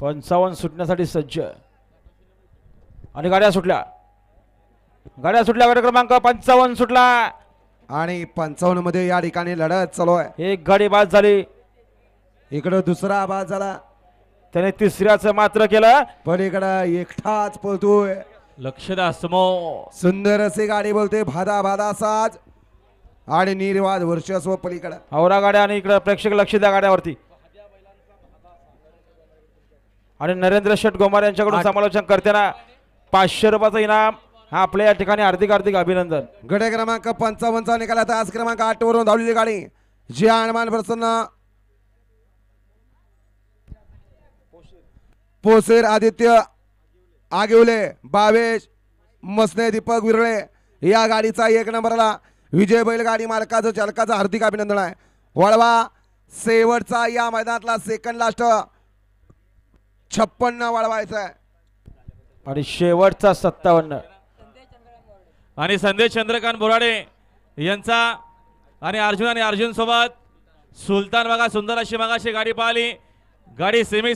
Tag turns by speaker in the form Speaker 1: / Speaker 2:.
Speaker 1: पंचावन्न सुटण्यासाठी सज्ज. आणि गाड्या सुटल्या. गाड्या सुटल्या गाडी क्रमांक पंचावन्न सुटला.
Speaker 2: आणि पंचावन्नमध्ये या ठिकाणी लढत चालू आहे.
Speaker 1: एक गाडी बाद झाली.
Speaker 2: इकडं दुसरा आवाज झाला.
Speaker 1: त्याने तिसऱ्याचं मात्र केलं.
Speaker 2: पण इकडं एकटाच पळतोय.
Speaker 3: लक्ष द्या समोर.
Speaker 2: सुंदर अशी गाडी बोलते. भादा भादा साज. आणि निर्वाद वर्चस्व पलीकडं.
Speaker 1: औरा गाड्या आणि इकडे प्रेक्षक लक्ष द्या गाड्यावरती. आणि नरेंद्र शेठ गोमार यांच्याकडून समालोचन करताना पाचशे रुपयाचं इनाम हा आपल्या या ठिकाणी हार्दिक हार्दिक अभिनंदन.
Speaker 2: गडे क्रमांक पंचावन्नचा निकाल आता आज क्रमांक आठ वरून धावलेली गाडी. जी हनुमान प्रसन्न पोसेर आदित्य आगिवले बावेश मसने दीपक विरळे या गाडीचा एक नंबरला विजय बैलगाडी मालकाचं चालकाचं हार्दिक अभिनंदन आहे. वळवा शेवटचा या मैदानातला सेकंड लास्ट छप्पन्न वळवायचा आहे.
Speaker 1: आणि शेवटचा सत्तावन्न.
Speaker 3: आणि संदेश चंद्रकांत बोराडे यांचा आणि अर्जुन आणि अर्जुन सोबत सुलतान बघा सुंदर अशी मगाशी गाडी पाहिली. गाडी सेमी